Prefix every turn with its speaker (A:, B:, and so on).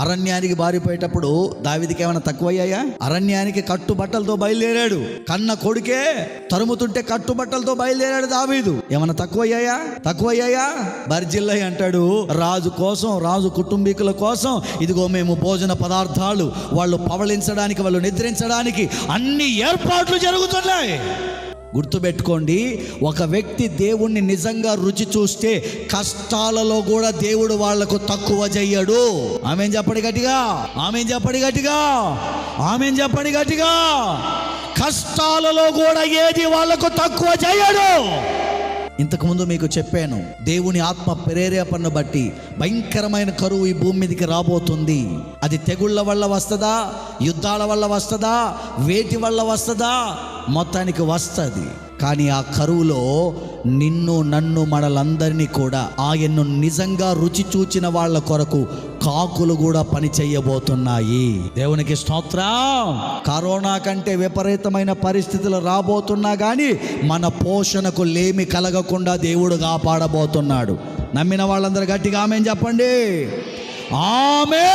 A: అరణ్యానికి బారిపోయేటప్పుడు దావిదికి ఏమైనా తక్కువయ్యాయా? అరణ్యానికి కట్టు బట్టలతో బయలుదేరాడు. కన్న కొడుకే తరుముతుంటే కట్టు బట్టలతో బయలుదేరాడు దావీదు. ఏమైనా తక్కువయ్యాయా? తక్కువయ్యాయా? బర్జిల్లయ్య అంటాడు రాజు కోసం రాజు కుటుంబీకుల కోసం ఇదిగో మేము భోజన పదార్థాలు. వాళ్ళు పవళించడానికి వాళ్ళు నిద్రించడానికి అన్ని ఏర్పాట్లు జరుగుతున్నాయి. గుర్తుపెట్టుకోండి ఒక వ్యక్తి దేవుణ్ణి నిజంగా రుచి చూస్తే కష్టాలలో కూడా దేవుడు వాళ్ళకు తక్కువ చెయ్యడు. ఆమె చెప్పడి గట్టిగా ఆమె చెప్పడి గట్టిగా ఆమె చెప్పడి గట్టిగా. కష్టాలలో కూడా ఏది వాళ్ళకు తక్కువ చేయడు ఇంతకుముందు మీకు చెప్పాను దేవుని ఆత్మ ప్రేరేపణను బట్టి భయంకరమైన కరువు ఈ భూమి మీదకి రాబోతుంది. అది తెగుళ్ళ వల్ల వస్తుందా యుద్ధాల వల్ల వస్తుందా వేటి వల్ల వస్తుందా? మొత్తానికి వస్తుంది. కానీ ఆ కరువులో నిన్ను నన్ను మనలందరినీ కూడా ఆయన్ను నిజంగా రుచి చూచిన వాళ్ళ కొరకు కాకులు కూడా పని చేయబోతున్నాయి. దేవునికి స్తోత్రం. కరోనా కంటే విపరీతమైన పరిస్థితులు రాబోతున్నా కానీ మన పోషణకు లేమి కలగకుండా దేవుడు కాపాడబోతున్నాడు. నమ్మిన వాళ్ళందరూ గట్టిగా ఆమె చెప్పండి. ఆమె